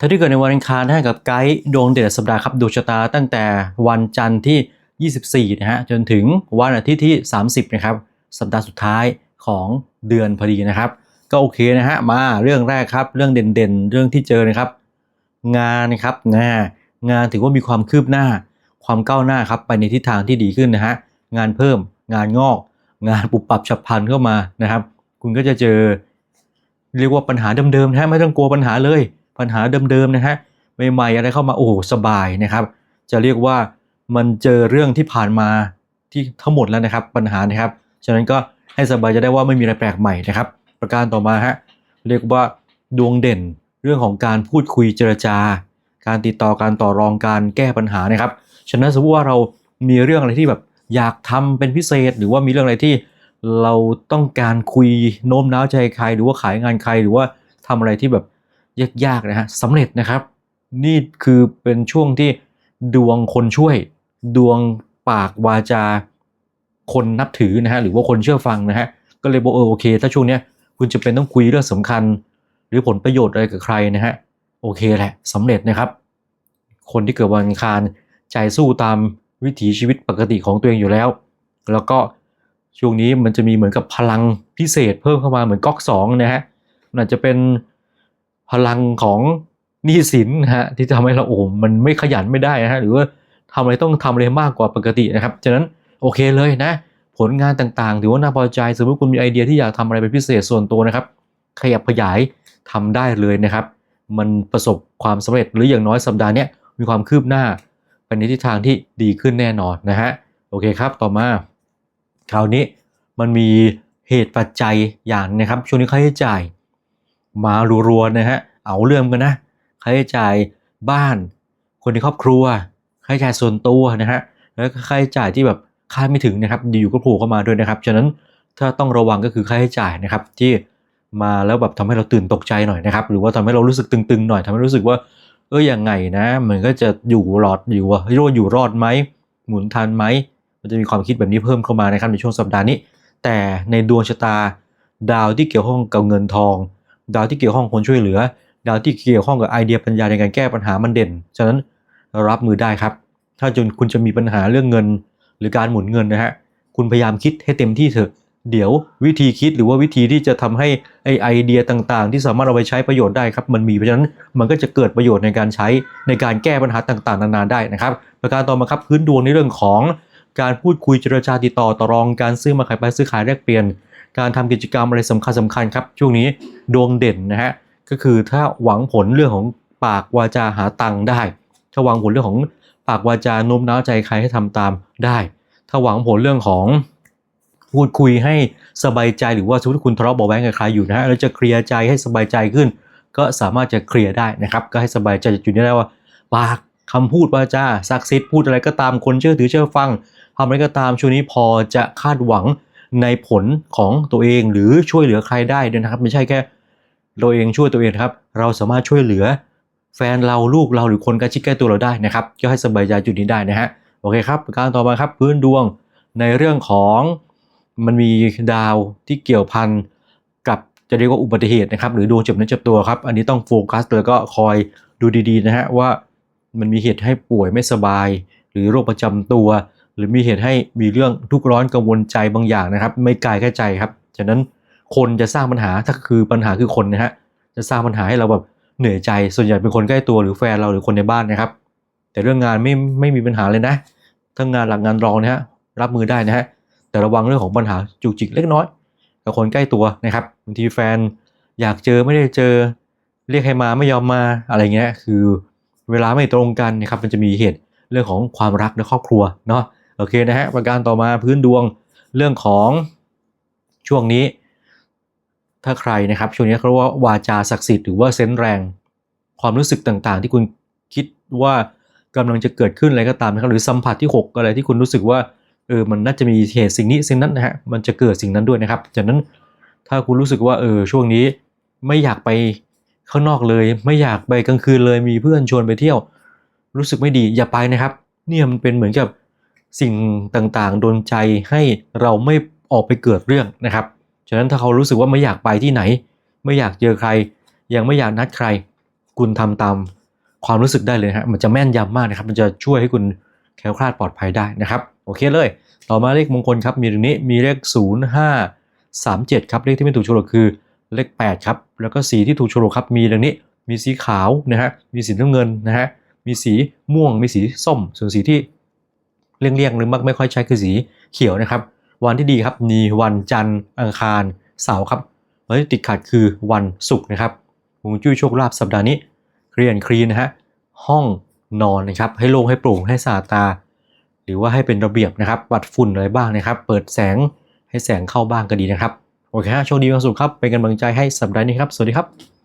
ถ้าที่เกิดในวันอังคารนะกับไกด์ดวงเด่นสัปดาห์ครับดวงชะตาตั้งแต่วันจันทร์ที่ 24 นะฮะ จนถึงวันอาทิตย์ที่ 30 นะครับ สัปดาห์สุดท้ายของเดือนพอดีนะครับ ก็โอเคนะฮะ มาเรื่องแรกครับ เรื่องเด่นๆ เรื่องที่เจอนะครับ งานนะครับงานงานถือว่ามีความคืบหน้า ความก้าวหน้าครับ ไปในทิศทางที่ดีขึ้นนะฮะ งานเพิ่ม งานงอก งานปุบปรับฉับพลันเข้ามานะครับ คุณก็จะเจอ เรียกว่าปัญหาเดิมๆนะฮะ ไม่ต้องกลัวปัญหาเลย ปัญหาเดิมๆนะฮะใหม่ๆอะไรเข้ามาโอ้สบายนะครับ จะเรียกว่ามันเจอเรื่องที่ผ่านมาที่ทั้งหมดแล้วนะครับ ปัญหานะครับฉะนั้นก็ให้สบายจะได้ว่าไม่มีอะไรแปลกใหม่นะครับ ประการต่อมาฮะเรียกว่าดวงเด่นเรื่องของการพูดคุยเจรจา การติดต่อการต่อรองการแก้ปัญหานะครับ ฉะนั้นสมมติว่าเรามีเรื่องอะไรที่แบบอยากทำเป็นพิเศษ หรือว่ามีเรื่องอะไรที่เราต้องการคุยโน้มน้าวใจใคร หรือว่าขายงานใครหรือว่าทำอะไรที่แบบ ยากๆนะฮะสำเร็จนะครับ นี่คือเป็นช่วงที่ดวงคนช่วย ดวงปากวาจา คนนับถือนะฮะหรือว่าคนเชื่อฟังนะฮะก็เลยบอกเออโอเค ถ้าช่วงเนี้ยคุณจะเป็นต้องคุยเรื่องสำคัญ หรือผลประโยชน์อะไรกับใครนะฮะโอเคแหละสำเร็จนะครับ คนที่เกิดวันอังคารใจสู้ตามวิถีชีวิตปกติของตัวเองอยู่แล้ว แล้วก็ช่วงนี้มันจะมีเหมือนกับพลังพิเศษเพิ่มเข้ามาเหมือนก๊อกสองนะฮะมันอาจจะเป็น พลังของหนี้สินนะฮะที่ทำให้เราโอ้มันไม่ขยันไม่ได้นะฮะหรือว่าทำอะไรต้องทำอะไรมากกว่าปกตินะครับฉะนั้นโอเคเลยนะ ผลงานต่างๆ ถือว่าน่าพอใจสมมติคุณมีไอเดียที่อยากทำอะไรเป็นพิเศษส่วนตัวนะครับ ขยับขยายทำได้เลยนะครับ มันประสบความสำเร็จหรืออย่างน้อยสัปดาห์นี้มีความคืบหน้าไปในทิศทางที่ดีขึ้นแน่นอนนะฮะโอเคครับต่อมา คราวนี้มันมีเหตุปัจจัยอย่างนะครับช่วงนี้ค่าใช้จ่าย มารัวๆนะฮะเอาเรื่องกันนะค่าใช้จ่ายบ้าน คนในครอบครัวค่าใช้จ่ายส่วนตัวนะฮะแล้วก็ค่าใช้จ่ายที่แบบคาดไม่ถึงนะครับอยู่ๆก็โผล่เข้ามาด้วยนะครับฉะนั้นถ้าต้องระวังก็คือค่าใช้จ่ายนะครับที่มาแล้วแบบทำให้เราตื่นตกใจหน่อยนะครับ หรือว่าทำให้เรารู้สึกตึงๆหน่อยทำให้รู้สึกว่า เออยังไงนะมันก็จะอยู่รอดอยู่รียกว่าอยู่รอดไหมหมุนทันไหมมันจะมีความคิดแบบนี้เพิ่มเข้ามานะครับในช่วงสัปดาห์นี้ แต่ในดวงชะตาดาวที่เกี่ยวข้องกับเงินทอง ดาวที่เกี่ยวข้องคนช่วยเหลือ ดาวที่เกี่ยวข้องกับไอเดียปัญญาในการแก้ปัญหามันเด่น ฉะนั้นรับมือได้ครับ ถ้าจนคุณจะมีปัญหาเรื่องเงิน หรือการหมุนเงินนะฮะ คุณพยายามคิดให้เต็มที่เถอะ เดี๋ยววิธีคิดหรือว่าวิธีที่จะทำให้ไอไอเดียต่างๆ ที่สามารถเอาไปใช้ประโยชน์ได้ครับ มันมีเพราะฉะนั้นมันก็จะเกิดประโยชน์ในการใช้ในการแก้ปัญหาต่างๆ นานาได้นะครับ ประการต่อมาครับพื้นดวงในเรื่องของการพูดคุยเจรจาติดต่อต่อรองการซื้อมาขายไปซื้อขายแลกเปลี่ยน การทำกิจกรรมอะไรสำคัญสำคัญครับ ช่วงนี้ดวงเด่นนะฮะก็คือถ้าหวังผลเรื่องของปากวาจาหาตังค์ได้ ถ้าหวังผลเรื่องของปากวาจาโน้มน้าวใจใครให้ทำตามได้ ถ้าหวังผลเรื่องของพูดคุยให้สบายใจหรือว่าสมมติคุณทะเลาะเบาแวงกับใครอยู่นะฮะแล้วจะเคลียร์ใจให้สบายใจขึ้น ก็สามารถจะเคลียร์ได้นะครับ ก็ให้สบายใจจุดนี้ได้ว่า ปากคำพูดวาจาศักดิ์สิทธิ์พูดอะไรก็ตามคนเชื่อถือเชื่อฟังทำอะไรก็ตามช่วงนี้พอจะคาดหวัง ในผลของตัวเองหรือช่วยเหลือใครได้ด้วยนะครับ ไม่ใช่แค่เราเองช่วยตัวเองครับ เราสามารถช่วยเหลือ แฟนเราลูกเราหรือคนใกล้ชิดใกล้ตัวเราได้นะครับก็ให้สบายใจจุดนี้ได้นะฮะโอเคครับการต่อมาครับพื้นดวงในเรื่องของมันมีดาวที่เกี่ยวพันกับจะเรียกว่าอุบัติเหตุนะครับ หรือดวงเจ็บเนื้อเจ็บตัวครับ อันนี้ต้องโฟกัสแล้วก็คอยดูดีๆนะฮะว่ามันมีเหตุให้ป่วยไม่สบาย หรือโรคประจำตัว หรือมีเหตุให้มีเรื่องทุกข์ร้อนกังวลใจบางอย่างนะครับ ไม่กายแค่ใจครับฉะนั้นคนจะสร้างปัญหาถ้าคือปัญหาคือคนนะฮะจะสร้างปัญหาให้เราแบบเหนื่อยใจ ส่วนใหญ่เป็นคนใกล้ตัวหรือแฟนเราหรือคนในบ้านนะครับ แต่เรื่องงานไม่ไม่มีปัญหาเลยนะทั้งงานหลักงานรองนะฮะรับมือได้นะฮะแต่ระวังเรื่องของปัญหาจุกจิกเล็กน้อยกับคนใกล้ตัวนะครับบางทีแฟนอยากเจอไม่ได้เจอ เรียกให้มาไม่ยอมมาอะไรเงี้ยคือเวลาไม่ตรงกันนะครับมันจะมีเหตุเรื่องของความรักในครอบครัวเนาะ โอเคนะฮะประการต่อมาพื้นดวงเรื่องของช่วงนี้ ถ้าใครนะครับช่วงนี้เขาเรียกว่าวาจาศักดิ์สิทธิ์หรือว่าเซนแรง ความรู้สึกต่างๆ ที่คุณคิดว่ากำลังจะเกิดขึ้นอะไรก็ตามนะครับหรือสัมผัสที่ 6 อะไรที่คุณรู้สึกว่าเออมันน่าจะมีเหตุสิ่งนี้สิ่งนั้นนะฮะมันจะเกิดสิ่งนั้นด้วยนะครับจากนั้นถ้าคุณรู้สึกว่าเออช่วงนี้ไม่อยากไปข้างนอกเลย ไม่อยากไปกลางคืนเลยมีเพื่อนชวนไปเที่ยว รู้สึกไม่ดีอย่าไปนะครับ เนี่ยมันเป็นเหมือนกับ สิ่งต่างๆ โดนใจให้เราไม่ออกไปเกิดเรื่องนะครับ ฉะนั้นถ้าเขารู้สึกว่าไม่อยากไปที่ไหน ไม่อยากเจอใคร ยังไม่อยากนัดใคร คุณทำตามความรู้สึกได้เลยฮะมันจะแม่นยำมากนะครับ มันจะช่วยให้คุณแคล้วคลาดปลอดภัยได้นะครับ โอเคเลย ต่อมาเลขมงคลครับ มีตรงนี้ มีเลข 0 5 3 7 ครับ เลขที่ไม่ถูกโฉลกคือเลข 8 ครับ แล้วก็สีที่ถูกโฉลกครับ มีดังนี้ มีสีขาวนะฮะ มีสีน้ำเงินนะฮะ มีสีม่วง มีสีส้ม ส่วนสีที่ เลี่ยงๆหรือมักไม่ค่อยใช้คือสีเขียวนะครับ วันที่ดีครับมีวันจันทร์อังคารเสาร์ครับวันที่ติดขัดคือวันศุกร์นะครับฮวงจุ้ยโชคลาภสัปดาห์นี้เคลียนคลีนนะฮะห้องนอนนะครับให้โล่งให้โปร่งให้สะอาดตา หรือว่าให้เป็นระเบียบนะครับปัดฝุ่นอะไรบ้างนะครับ เปิดแสงให้แสงเข้าบ้างก็ดีนะครับโอเคฮะโชคดีมีความสุขครับเป็นกำลังใจให้สัปดาห์นี้ครับ สวัสดีครับ